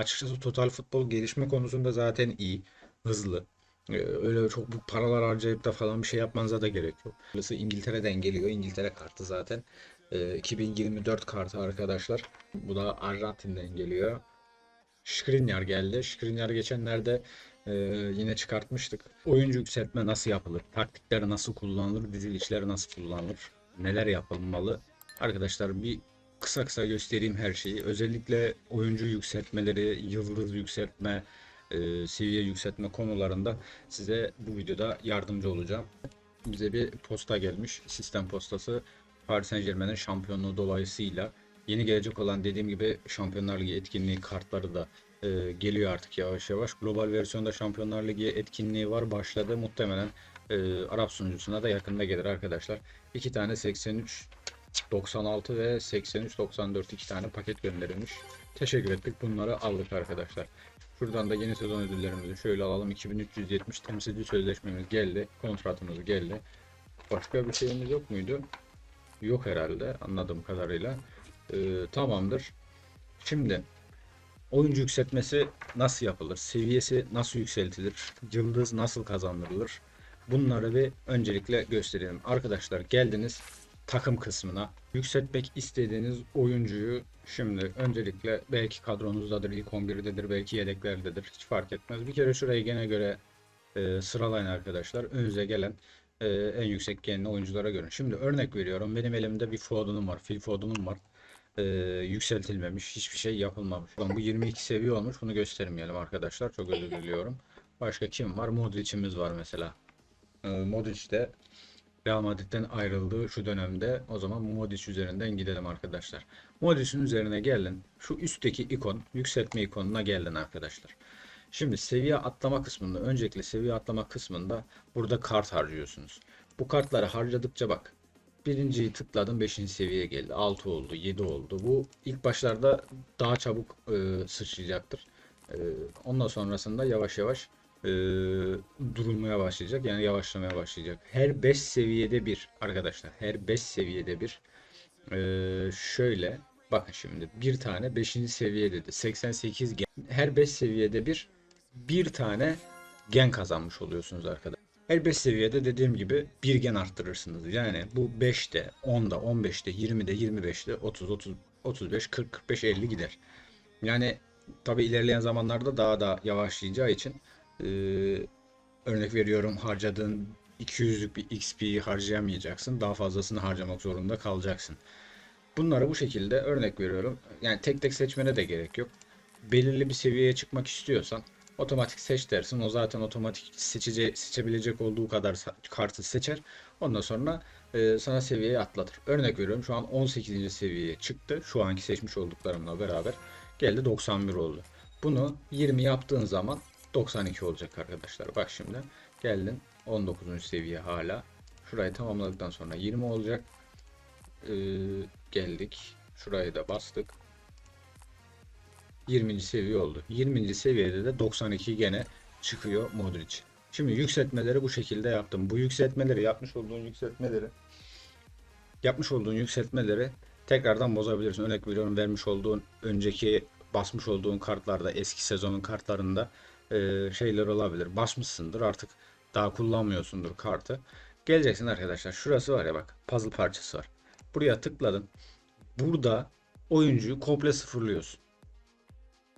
Açıkçası Total Futbol gelişme konusunda zaten iyi, hızlı. Ee, öyle çok büyük paralar harcayıp da falan bir şey yapmanıza da gerek yok. Burası İngiltere'den geliyor. İngiltere kartı zaten. Ee, 2024 kartı arkadaşlar. Bu da Arjantin'den geliyor. Skriniar geldi. Skriniar geçenlerde e, yine çıkartmıştık. Oyuncu yükseltme nasıl yapılır? Taktikleri nasıl kullanılır? Dizilişleri nasıl kullanılır? Neler yapılmalı? Arkadaşlar bir kısa kısa göstereyim her şeyi. Özellikle oyuncu yükseltmeleri, yıldız yükseltme, e, seviye yükseltme konularında size bu videoda yardımcı olacağım. Bize bir posta gelmiş. Sistem postası Paris Saint-Germain'in şampiyonluğu dolayısıyla yeni gelecek olan dediğim gibi Şampiyonlar Ligi etkinliği kartları da e, geliyor artık yavaş yavaş. Global versiyonda Şampiyonlar Ligi etkinliği var başladı. Muhtemelen e, Arap sunucusuna da yakında gelir arkadaşlar. İki tane 83 96 ve 83-94 iki tane paket gönderilmiş. Teşekkür ettik. Bunları aldık arkadaşlar. Şuradan da yeni sezon ödüllerimizi şöyle alalım. 2370 temsilci sözleşmemiz geldi. Kontratımız geldi. Başka bir şeyimiz yok muydu? Yok herhalde anladığım kadarıyla. Ee, tamamdır. Şimdi oyuncu yükseltmesi nasıl yapılır? Seviyesi nasıl yükseltilir? Yıldız nasıl kazandırılır? Bunları bir öncelikle gösterelim. Arkadaşlar geldiniz takım kısmına. Yükseltmek istediğiniz oyuncuyu şimdi öncelikle belki kadronuzdadır, ilk 11'dedir, belki yedeklerdedir. Hiç fark etmez. Bir kere şurayı gene göre e, sıralayın arkadaşlar. Önünüze gelen e, en yüksek genli oyunculara görün. Şimdi örnek veriyorum. Benim elimde bir Foden'um var. Phil Foden'um var. E, yükseltilmemiş. Hiçbir şey yapılmamış. Ulan bu 22 seviye olmuş. Bunu göstermeyelim arkadaşlar. Çok özür diliyorum. Başka kim var? Modric'imiz var mesela. E, Modric de Real Madrid'den ayrıldığı şu dönemde o zaman Modric üzerinden gidelim arkadaşlar. Modric'in üzerine gelin. Şu üstteki ikon, yükseltme ikonuna gelin arkadaşlar. Şimdi seviye atlama kısmında, öncelikle seviye atlama kısmında burada kart harcıyorsunuz. Bu kartları harcadıkça bak. Birinciyi tıkladım 5. seviyeye geldi. 6 oldu, 7 oldu. Bu ilk başlarda daha çabuk e, sıçrayacaktır. E, ondan sonrasında yavaş yavaş e, durulmaya başlayacak. Yani yavaşlamaya başlayacak. Her 5 seviyede bir arkadaşlar. Her 5 seviyede bir e, şöyle bakın şimdi bir tane 5. seviyede de 88 gen. Her 5 seviyede bir bir tane gen kazanmış oluyorsunuz arkadaşlar. Her 5 seviyede dediğim gibi bir gen arttırırsınız. Yani bu 5'te, 10'da, 15'te, 20'de, 25'te, 30, 30, 35, 40, 45, 50 gider. Yani tabi ilerleyen zamanlarda daha da yavaşlayacağı için ee, örnek veriyorum harcadığın 200'lük bir XP'yi harcayamayacaksın. Daha fazlasını harcamak zorunda kalacaksın. Bunları bu şekilde örnek veriyorum. Yani tek tek seçmene de gerek yok. Belirli bir seviyeye çıkmak istiyorsan otomatik seç dersin. O zaten otomatik seçece, seçebilecek olduğu kadar kartı seçer. Ondan sonra e, sana seviyeyi atlatır. Örnek veriyorum şu an 18. seviyeye çıktı. Şu anki seçmiş olduklarımla beraber geldi 91 oldu. Bunu 20 yaptığın zaman 92 olacak arkadaşlar. Bak şimdi geldin 19. seviye hala. Şurayı tamamladıktan sonra 20 olacak. Ee, geldik. Şurayı da bastık. 20. seviye oldu. 20. seviyede de 92 gene çıkıyor Modric. Şimdi yükseltmeleri bu şekilde yaptım. Bu yükseltmeleri yapmış olduğun yükseltmeleri yapmış olduğun yükseltmeleri tekrardan bozabilirsin. Örnek veriyorum vermiş olduğun önceki basmış olduğun kartlarda eski sezonun kartlarında e, şeyler olabilir. Basmışsındır artık daha kullanmıyorsundur kartı. Geleceksin arkadaşlar. Şurası var ya bak puzzle parçası var. Buraya tıkladın. Burada oyuncuyu komple sıfırlıyorsun.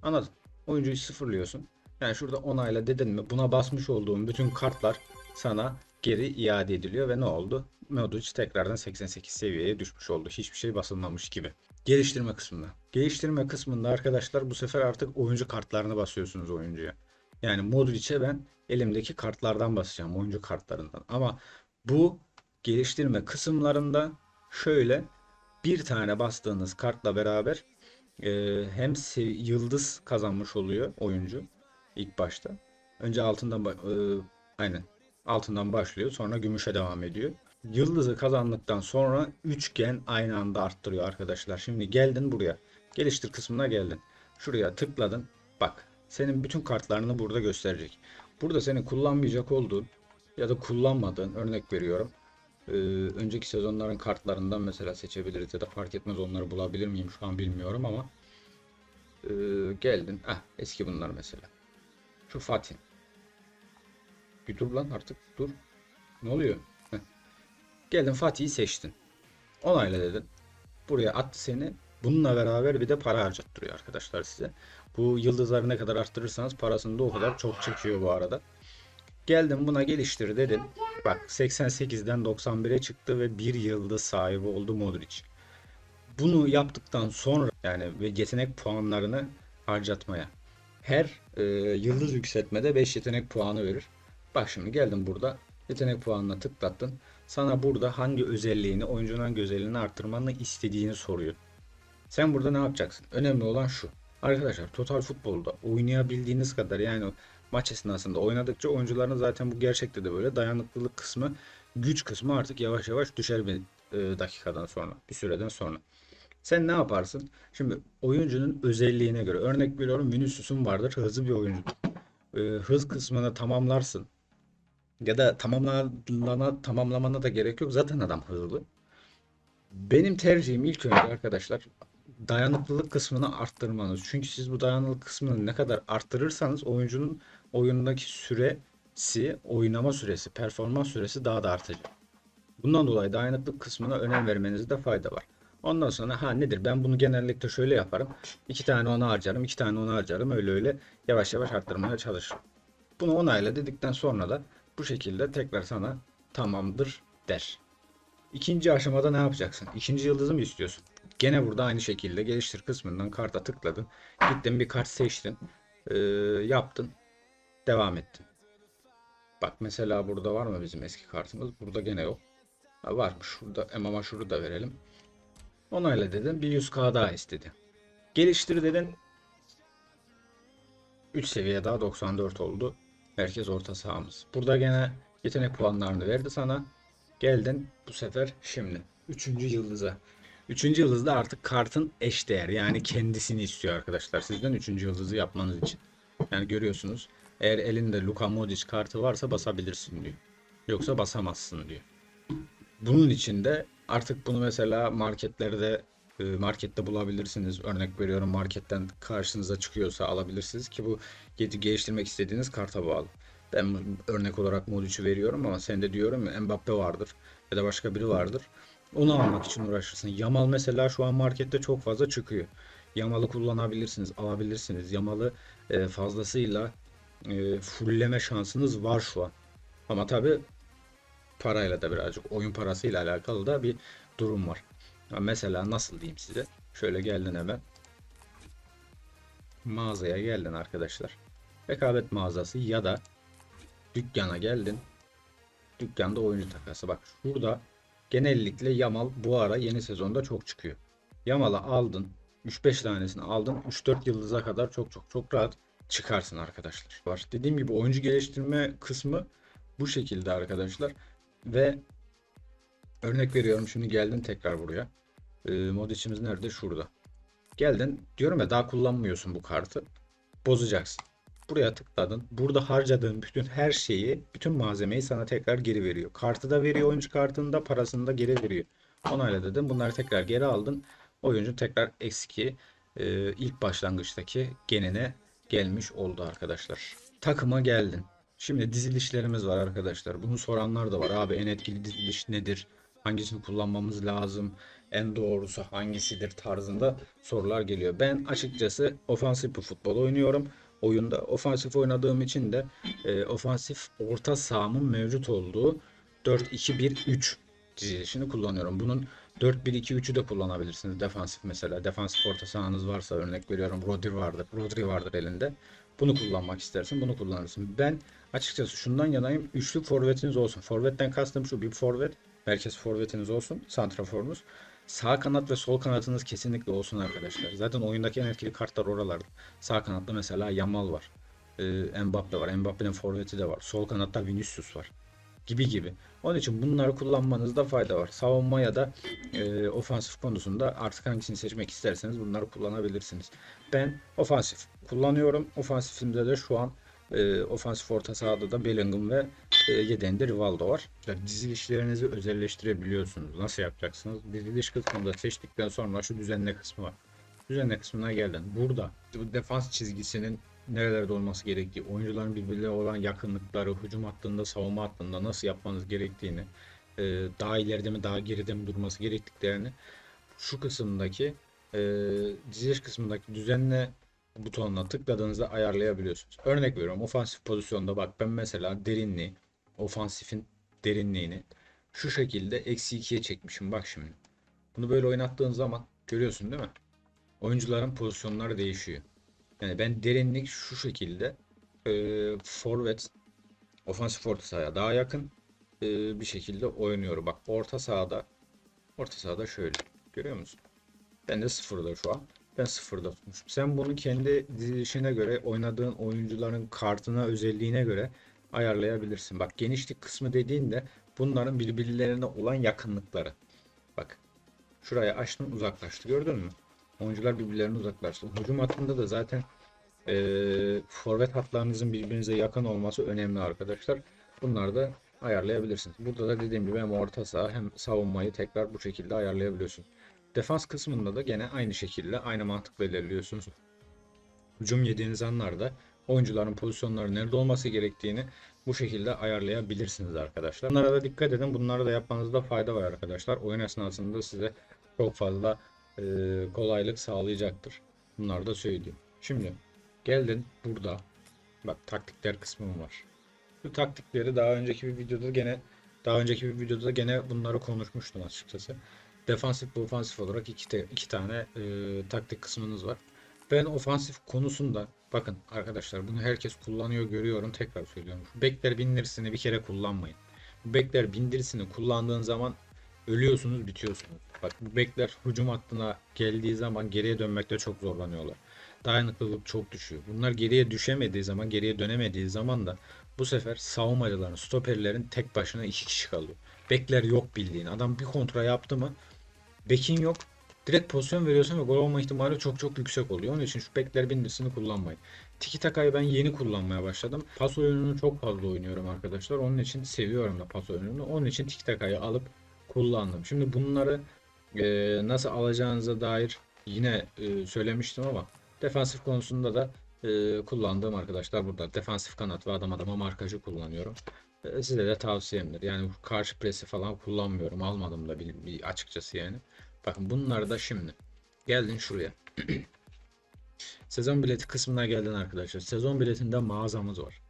Anladın? Oyuncuyu sıfırlıyorsun. Yani şurada onayla dedin mi buna basmış olduğun bütün kartlar sana geri iade ediliyor ve ne oldu? Modric tekrardan 88 seviyeye düşmüş oldu. Hiçbir şey basılmamış gibi. Geliştirme kısmında. Geliştirme kısmında arkadaşlar bu sefer artık oyuncu kartlarını basıyorsunuz oyuncuya. Yani Modric'e ben elimdeki kartlardan basacağım. Oyuncu kartlarından. Ama bu geliştirme kısımlarında şöyle bir tane bastığınız kartla beraber e, hem yıldız kazanmış oluyor oyuncu ilk başta. Önce altından e, aynen altından başlıyor. Sonra gümüşe devam ediyor. Yıldızı kazandıktan sonra üçgen aynı anda arttırıyor arkadaşlar. Şimdi geldin buraya. Geliştir kısmına geldin. Şuraya tıkladın. Bak senin bütün kartlarını burada gösterecek. Burada senin kullanmayacak olduğun ya da kullanmadığın örnek veriyorum. Ee, önceki sezonların kartlarından mesela seçebiliriz ya da fark etmez onları bulabilir miyim şu an bilmiyorum ama Ee, geldin. Ah eski bunlar mesela. Şu Fatih. Bir dur lan artık dur. Ne oluyor? Heh. Geldin Fatih'i seçtin. Onayla dedin. Buraya attı seni. Bununla beraber bir de para harcattırıyor arkadaşlar size. Bu yıldızları ne kadar arttırırsanız parasını da o kadar çok çekiyor bu arada. Geldim buna geliştir dedin. Bak 88'den 91'e çıktı ve bir yıldız sahibi oldu Modric. Bunu yaptıktan sonra yani ve yetenek puanlarını harcatmaya. Her e, yıldız yükseltmede 5 yetenek puanı verir. Bak şimdi geldim burada yetenek puanına tıklattın. Sana burada hangi özelliğini, oyuncunun hangi özelliğini arttırmanı istediğini soruyor. Sen burada ne yapacaksın? Önemli olan şu. Arkadaşlar total futbolda oynayabildiğiniz kadar yani maç esnasında oynadıkça oyuncuların zaten bu gerçekte de böyle dayanıklılık kısmı, güç kısmı artık yavaş yavaş düşer bir e, dakikadan sonra, bir süreden sonra. Sen ne yaparsın? Şimdi oyuncunun özelliğine göre örnek veriyorum Vinicius'un vardır hızlı bir oyuncudur. E, hız kısmını tamamlarsın. Ya da tamamlana, tamamlamana da gerek yok. Zaten adam hızlı. Benim tercihim ilk önce arkadaşlar dayanıklılık kısmını arttırmanız. Çünkü siz bu dayanıklılık kısmını ne kadar arttırırsanız oyuncunun oyundaki süresi, oynama süresi, performans süresi daha da artacak. Bundan dolayı dayanıklılık kısmına önem vermenizde fayda var. Ondan sonra ha nedir ben bunu genellikle şöyle yaparım. İki tane ona harcarım, iki tane ona harcarım. Öyle öyle yavaş yavaş arttırmaya çalışırım. Bunu onayla dedikten sonra da bu şekilde tekrar sana tamamdır der. İkinci aşamada ne yapacaksın? İkinci yıldızı mı istiyorsun? Gene burada aynı şekilde geliştir kısmından karta tıkladın. Gittin bir kart seçtin. Ee, yaptın. Devam ettin. Bak mesela burada var mı bizim eski kartımız? Burada gene yok. Ha, varmış. Şurada ama şunu da verelim. Onayla dedin. Bir 100k daha istedi. Geliştir dedin. 3 seviye daha 94 oldu. Merkez orta sahamız. Burada gene yetenek puanlarını verdi sana. Geldin bu sefer şimdi. Üçüncü yıldıza. Üçüncü yıldızda artık kartın eşdeğer yani kendisini istiyor arkadaşlar sizden üçüncü yıldızı yapmanız için. Yani görüyorsunuz eğer elinde Luka Modric kartı varsa basabilirsin diyor. Yoksa basamazsın diyor. Bunun için de artık bunu mesela marketlerde e, markette bulabilirsiniz. Örnek veriyorum marketten karşınıza çıkıyorsa alabilirsiniz ki bu geliştirmek istediğiniz karta bağlı. Ben örnek olarak Modric'i veriyorum ama sen de diyorum ya Mbappe vardır ya da başka biri vardır. Onu almak için uğraşırsın. Yamal mesela şu an markette çok fazla çıkıyor. Yamal'ı kullanabilirsiniz, alabilirsiniz. Yamal'ı e, fazlasıyla e, fullleme şansınız var şu an. Ama tabi parayla da birazcık oyun parasıyla alakalı da bir durum var. Mesela nasıl diyeyim size? Şöyle geldin hemen. Mağazaya geldin arkadaşlar. Rekabet mağazası ya da dükkana geldin. Dükkanda oyuncu takası. Bak şurada genellikle Yamal bu ara yeni sezonda çok çıkıyor. Yamal'ı aldın. 3-5 tanesini aldın. 3-4 yıldıza kadar çok çok çok rahat çıkarsın arkadaşlar. Var. Dediğim gibi oyuncu geliştirme kısmı bu şekilde arkadaşlar. Ve örnek veriyorum şimdi geldin tekrar buraya. E, mod içimiz nerede? Şurada. Geldin. Diyorum ya daha kullanmıyorsun bu kartı. Bozacaksın. Buraya tıkladın. Burada harcadığın bütün her şeyi, bütün malzemeyi sana tekrar geri veriyor. Kartı da veriyor oyuncu kartını da parasını da geri veriyor. Onayla dedim. Bunları tekrar geri aldın. Oyuncu tekrar eski e, ilk başlangıçtaki genine gelmiş oldu arkadaşlar. Takıma geldin. Şimdi dizilişlerimiz var arkadaşlar. Bunu soranlar da var. Abi en etkili diziliş nedir? Hangisini kullanmamız lazım? En doğrusu hangisidir tarzında sorular geliyor. Ben açıkçası ofansif bir futbol oynuyorum. Oyunda ofansif oynadığım için de e, ofansif orta sahamın mevcut olduğu 4-2-1-3 dizilişini kullanıyorum. Bunun 4-1-2-3'ü de kullanabilirsiniz. Defansif mesela. Defansif orta sahanız varsa örnek veriyorum Rodri vardır. Rodri vardır elinde. Bunu kullanmak istersin. Bunu kullanırsın. Ben açıkçası şundan yanayım. Üçlü forvetiniz olsun. Forvetten kastım şu bir forvet. Merkez forvetiniz olsun. Santraforunuz. Sağ kanat ve sol kanatınız kesinlikle olsun arkadaşlar. Zaten oyundaki en etkili kartlar oralarda. Sağ kanatta mesela Yamal var. Ee, Mbappe var. Mbappe'nin forveti de var. Sol kanatta Vinicius var. Gibi gibi. Onun için bunları kullanmanızda fayda var. Savunma ya da e, ofansif konusunda artık hangisini seçmek isterseniz bunları kullanabilirsiniz. Ben ofansif kullanıyorum. Ofansifimde de şu an e, ofansif orta sahada da Bellingham ve e, yedeğinde Rivaldo var. Yani dizilişlerinizi özelleştirebiliyorsunuz. Nasıl yapacaksınız? Diziliş kısmında seçtikten sonra şu düzenle kısmı var. Düzenle kısmına geldin. Burada bu defans çizgisinin nerelerde olması gerektiği, oyuncuların birbirine olan yakınlıkları, hücum hattında, savunma hattında nasıl yapmanız gerektiğini, e, daha ileride mi daha geride mi durması gerektiklerini şu kısımdaki e, diziliş kısmındaki düzenle butonuna tıkladığınızda ayarlayabiliyorsunuz. Örnek veriyorum ofansif pozisyonda bak ben mesela derinliği, ofansifin derinliğini şu şekilde eksi 2'ye çekmişim bak şimdi. Bunu böyle oynattığın zaman görüyorsun değil mi? Oyuncuların pozisyonları değişiyor. Yani ben derinlik şu şekilde e, forvet ofansif orta sahaya daha yakın e, bir şekilde oynuyorum. Bak orta sahada orta sahada şöyle görüyor musun? Ben de sıfırda şu an. Ben sıfırda tutmuşum. Sen bunu kendi dizilişine göre oynadığın oyuncuların kartına özelliğine göre ayarlayabilirsin. Bak genişlik kısmı dediğinde bunların birbirlerine olan yakınlıkları. Bak şuraya açtım uzaklaştı gördün mü? Oyuncular birbirlerine uzaklaştı. Hücum hattında da zaten eee forvet hatlarınızın birbirinize yakın olması önemli arkadaşlar. Bunları da ayarlayabilirsiniz. Burada da dediğim gibi hem orta saha hem savunmayı tekrar bu şekilde ayarlayabiliyorsun. Defans kısmında da gene aynı şekilde aynı mantıkla ilerliyorsunuz. Hücum yediğiniz anlarda oyuncuların pozisyonları nerede olması gerektiğini bu şekilde ayarlayabilirsiniz arkadaşlar. Bunlara da dikkat edin. Bunları da yapmanızda fayda var arkadaşlar. Oyun esnasında size çok fazla e, kolaylık sağlayacaktır. Bunları da söyleyeyim. Şimdi geldin burada. Bak taktikler kısmım var. Bu taktikleri daha önceki bir videoda gene daha önceki bir videoda gene bunları konuşmuştum açıkçası. Defansif ve ofansif olarak iki, te- iki tane e, taktik kısmınız var. Ben ofansif konusunda bakın arkadaşlar bunu herkes kullanıyor görüyorum tekrar söylüyorum. Şu bekler bindirisini bir kere kullanmayın. Bu bekler bindirisini kullandığın zaman ölüyorsunuz bitiyorsunuz. Bak bu bekler hücum hattına geldiği zaman geriye dönmekte çok zorlanıyorlar. Dayanıklılık çok düşüyor. Bunlar geriye düşemediği zaman geriye dönemediği zaman da bu sefer savunmacıların stoperlerin tek başına iki kişi kalıyor. Bekler yok bildiğin. Adam bir kontra yaptı mı bekin yok. Direkt pozisyon veriyorsun ve gol olma ihtimali çok çok yüksek oluyor. Onun için şu bekler bindirisini kullanmayın. Tiki takayı ben yeni kullanmaya başladım. Pas oyununu çok fazla oynuyorum arkadaşlar. Onun için seviyorum da pas oyununu. Onun için tiki takayı alıp kullandım. Şimdi bunları e, nasıl alacağınıza dair yine e, söylemiştim ama defansif konusunda da e, kullandığım arkadaşlar burada. Defansif kanat ve adam adama markajı kullanıyorum. E, size de tavsiyemdir. Yani karşı presi falan kullanmıyorum. Almadım da bir, bir açıkçası yani. Bakın bunları da şimdi. Geldin şuraya. Sezon bileti kısmına geldin arkadaşlar. Sezon biletinde mağazamız var.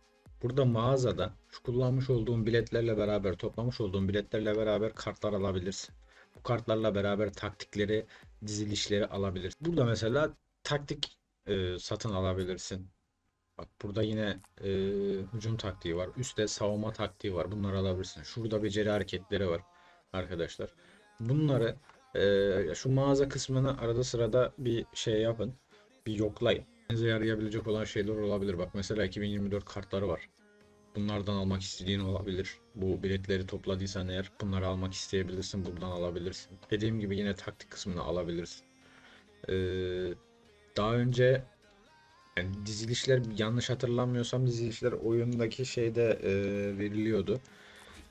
Burada mağazada şu kullanmış olduğum biletlerle beraber toplamış olduğum biletlerle beraber kartlar alabilirsin. Bu kartlarla beraber taktikleri, dizilişleri alabilirsin. Burada mesela taktik e, satın alabilirsin. Bak burada yine e, hücum taktiği var. Üstte savunma taktiği var. Bunları alabilirsin. Şurada beceri hareketleri var arkadaşlar. Bunları e, şu mağaza kısmını arada sırada bir şey yapın. Bir yoklayın. Size yarayabilecek olan şeyler olabilir. Bak mesela 2024 kartları var. Bunlardan almak istediğin olabilir. Bu biletleri topladıysan eğer bunları almak isteyebilirsin. Buradan alabilirsin. Dediğim gibi yine taktik kısmını alabilirsin. Ee, daha önce yani dizilişler yanlış hatırlamıyorsam dizilişler oyundaki şeyde e, veriliyordu.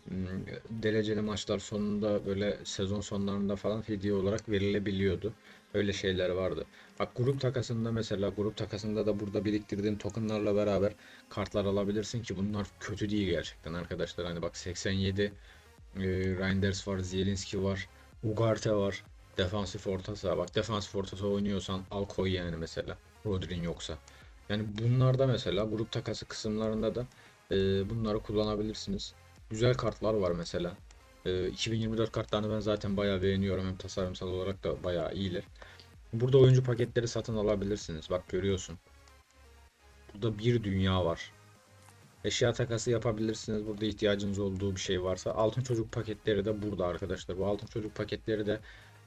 Hmm, Dereceli maçlar sonunda böyle sezon sonlarında falan hediye olarak verilebiliyordu. Öyle şeyler vardı. Bak grup takasında mesela grup takasında da burada biriktirdiğin tokenlarla beraber kartlar alabilirsin ki bunlar kötü değil gerçekten arkadaşlar. Hani bak 87 e, Reinders var, Zielinski var, Ugarte var. Defansif orta saha. Bak defansif orta saha oynuyorsan al koy yani mesela. Rodri'nin yoksa. Yani bunlarda mesela grup takası kısımlarında da e, bunları kullanabilirsiniz. Güzel kartlar var mesela. E, 2024 kartlarını ben zaten bayağı beğeniyorum. Hem tasarımsal olarak da bayağı iyiler. Burada oyuncu paketleri satın alabilirsiniz. Bak görüyorsun. Burada bir dünya var. Eşya takası yapabilirsiniz. Burada ihtiyacınız olduğu bir şey varsa. Altın çocuk paketleri de burada arkadaşlar. Bu altın çocuk paketleri de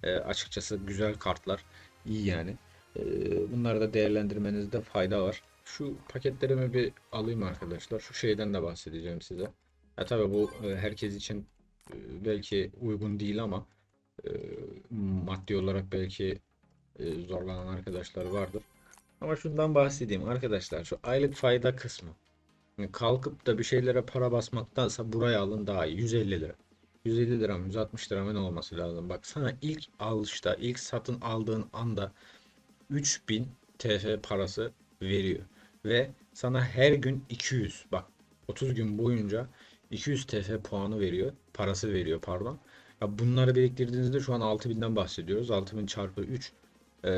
e, açıkçası güzel kartlar. İyi yani. E, bunları da değerlendirmenizde fayda var. Şu paketlerimi bir alayım arkadaşlar. Şu şeyden de bahsedeceğim size. Ya tabii bu e, herkes için e, belki uygun değil ama e, maddi olarak belki zorlanan arkadaşlar vardır. Ama şundan bahsedeyim arkadaşlar. Şu aylık fayda kısmı. Yani kalkıp da bir şeylere para basmaktansa buraya alın daha iyi. 150 lira. 150 lira mı 160 lira mı ne olması lazım? Bak sana ilk alışta, ilk satın aldığın anda 3000 TF parası veriyor. Ve sana her gün 200 bak 30 gün boyunca 200 TF puanı veriyor. Parası veriyor pardon. Ya bunları biriktirdiğinizde şu an 6000'den bahsediyoruz. 6000 çarpı 3 e,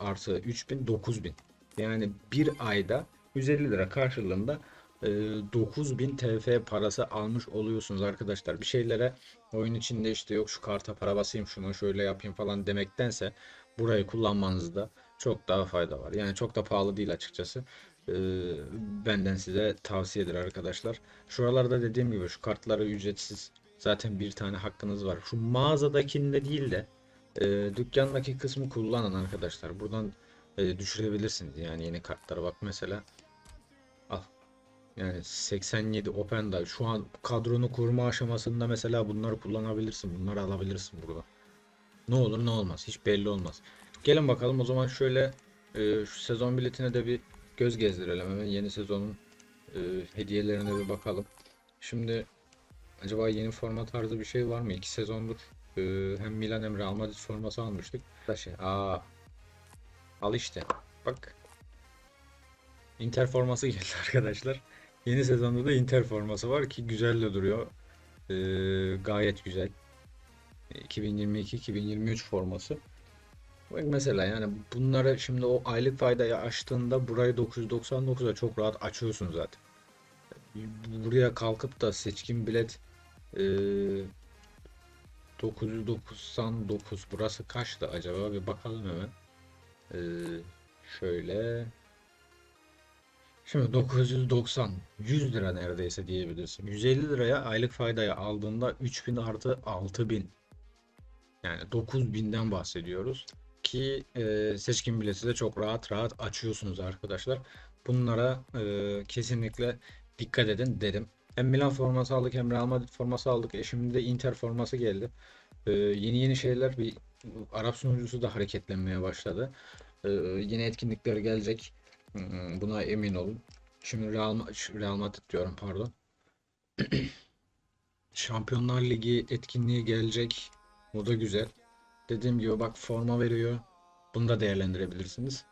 artı 3000 9000. Yani bir ayda 150 lira karşılığında e, 9000 TF parası almış oluyorsunuz arkadaşlar. Bir şeylere oyun içinde işte yok şu karta para basayım şunu şöyle yapayım falan demektense burayı kullanmanızda çok daha fayda var. Yani çok da pahalı değil açıkçası. E, benden size tavsiyedir arkadaşlar. Şuralarda dediğim gibi şu kartları ücretsiz zaten bir tane hakkınız var. Şu mağazadakinde değil de e, dükkandaki kısmı kullanın arkadaşlar. Buradan e, düşürebilirsiniz yani yeni kartlara. Bak mesela al. Yani 87 Open Dive şu an kadronu kurma aşamasında mesela bunları kullanabilirsin. Bunları alabilirsin burada. Ne olur ne olmaz. Hiç belli olmaz. Gelin bakalım o zaman şöyle e, şu sezon biletine de bir göz gezdirelim hemen yeni sezonun e, hediyelerine bir bakalım şimdi acaba yeni forma tarzı bir şey var mı iki sezondur e, hem Milan hem Real Madrid forması almıştık şey aa Al işte. Bak. Inter forması geldi arkadaşlar. Yeni sezonda da Inter forması var ki güzel de duruyor. Ee, gayet güzel. 2022-2023 forması. Mesela yani bunları şimdi o aylık faydayı açtığında burayı 999'a çok rahat açıyorsun zaten. Buraya kalkıp da seçkin bilet e, 999 burası kaçtı acaba bir bakalım hemen. Ee, şöyle. Şimdi 990 100 lira neredeyse diyebilirsin. 150 liraya aylık faydayı aldığında 3000 artı 6000 yani 9000'den bahsediyoruz ki e, seçkin bileti de çok rahat rahat açıyorsunuz arkadaşlar. Bunlara e, kesinlikle dikkat edin dedim. Hem Milan forması aldık hem Real Madrid forması aldık. E şimdi de Inter forması geldi. E, yeni yeni şeyler bir Arap sunucusu da hareketlenmeye başladı. Ee, yine etkinlikler gelecek. Hmm, Buna emin olun. Şimdi Real, Real Madrid diyorum pardon. Şampiyonlar Ligi etkinliği gelecek. O da güzel. Dediğim gibi bak forma veriyor. Bunu da değerlendirebilirsiniz.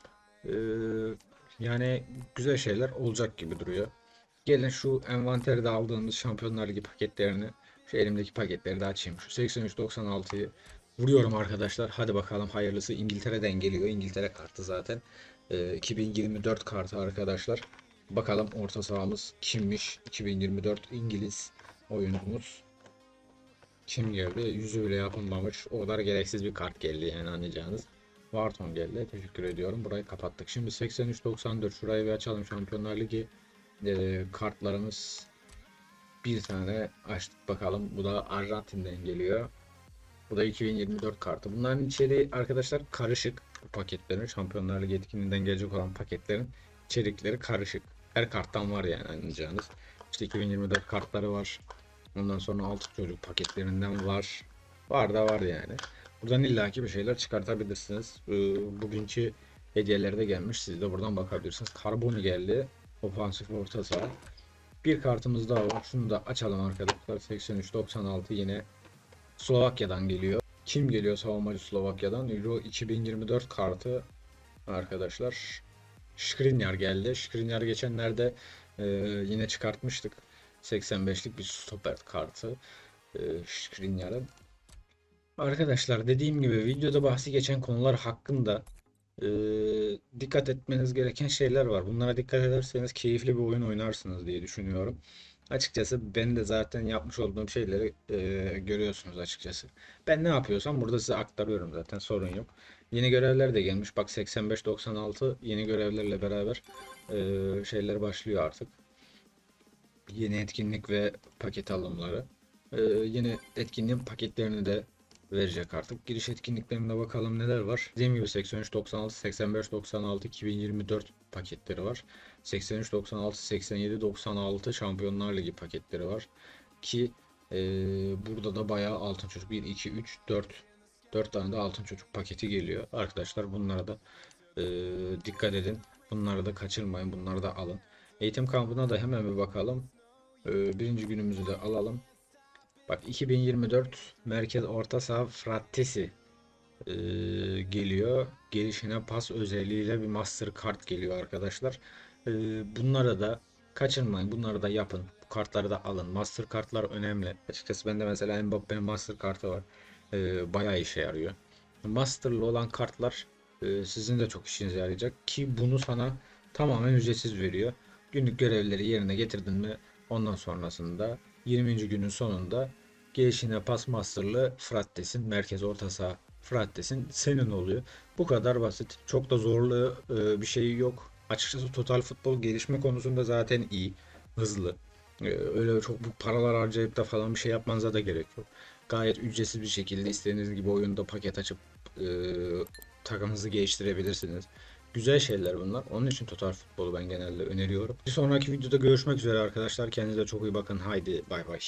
Ee, yani güzel şeyler olacak gibi duruyor. Gelin şu envanterde aldığımız Şampiyonlar Ligi paketlerini, şu elimdeki paketleri de açayım. Şu 83-96'yı vuruyorum arkadaşlar. Hadi bakalım hayırlısı. İngiltere'den geliyor. İngiltere kartı zaten. Ee, 2024 kartı arkadaşlar. Bakalım orta sahamız kimmiş? 2024 İngiliz oyuncumuz. Kim geldi? Yüzü bile yapılmamış. O kadar gereksiz bir kart geldi yani anlayacağınız. Wharton geldi. Teşekkür ediyorum. Burayı kapattık. Şimdi 83-94 şurayı bir açalım. Şampiyonlar Ligi e, kartlarımız bir tane açtık bakalım. Bu da Arjantin'den geliyor. Bu da 2024 kartı. Bunların içeriği arkadaşlar karışık. Bu paketlerin Şampiyonlar Ligi etkinliğinden gelecek olan paketlerin içerikleri karışık. Her karttan var yani anlayacağınız. İşte 2024 kartları var. Ondan sonra altı çocuk paketlerinden var. Var da var yani. Buradan illaki bir şeyler çıkartabilirsiniz. Ee, bugünkü hediyeleri de gelmiş. Siz de buradan bakabilirsiniz. Karboni geldi. Ofansif orta saha. Bir kartımız daha var. Şunu da açalım arkadaşlar. 83-96 yine Slovakya'dan geliyor. Kim geliyor savunmacı Slovakya'dan? Euro 2024 kartı arkadaşlar. Skriniar geldi. Skriniar geçenlerde e, yine çıkartmıştık. 85'lik bir stoper kartı. E, Skriniar'ın. Arkadaşlar dediğim gibi videoda bahsi geçen konular hakkında e, dikkat etmeniz gereken şeyler var. Bunlara dikkat ederseniz keyifli bir oyun oynarsınız diye düşünüyorum. Açıkçası ben de zaten yapmış olduğum şeyleri e, görüyorsunuz açıkçası. Ben ne yapıyorsam burada size aktarıyorum zaten sorun yok. Yeni görevler de gelmiş. Bak 85-96 yeni görevlerle beraber e, şeyler başlıyor artık. Yeni etkinlik ve paket alımları. E, yeni etkinliğin paketlerini de verecek artık. Giriş etkinliklerinde bakalım neler var. Dediğim gibi 83 96 85 96 2024 paketleri var. 83 96 87 96 Şampiyonlar Ligi paketleri var. Ki e, burada da bayağı altın çocuk 1 2 3 4 4 tane de altın çocuk paketi geliyor. Arkadaşlar bunlara da e, dikkat edin. Bunları da kaçırmayın. Bunları da alın. Eğitim kampına da hemen bir bakalım. E, birinci günümüzü de alalım. Bak 2024 Merkez Orta Saha Frattesi e, geliyor. Gelişine pas özelliğiyle bir Mastercard geliyor arkadaşlar. E, bunları da kaçırmayın. Bunları da yapın. Bu kartları da alın. Mastercard'lar önemli. Açıkçası bende mesela Mbappe'nin Mastercard'ı var. E, bayağı işe yarıyor. Master'lı olan kartlar e, sizin de çok işinize yarayacak ki bunu sana tamamen ücretsiz veriyor. Günlük görevleri yerine getirdin mi ondan sonrasında 20. günün sonunda gelişine pas masterlı Frattes'in merkez orta saha Frattes'in senin oluyor. Bu kadar basit. Çok da zorlu e, bir şey yok. Açıkçası total futbol gelişme konusunda zaten iyi. Hızlı. E, öyle çok büyük paralar harcayıp da falan bir şey yapmanıza da gerek yok. Gayet ücretsiz bir şekilde istediğiniz gibi oyunda paket açıp e, takımınızı geliştirebilirsiniz. Güzel şeyler bunlar. Onun için total futbolu ben genelde öneriyorum. Bir sonraki videoda görüşmek üzere arkadaşlar. Kendinize çok iyi bakın. Haydi bay bay.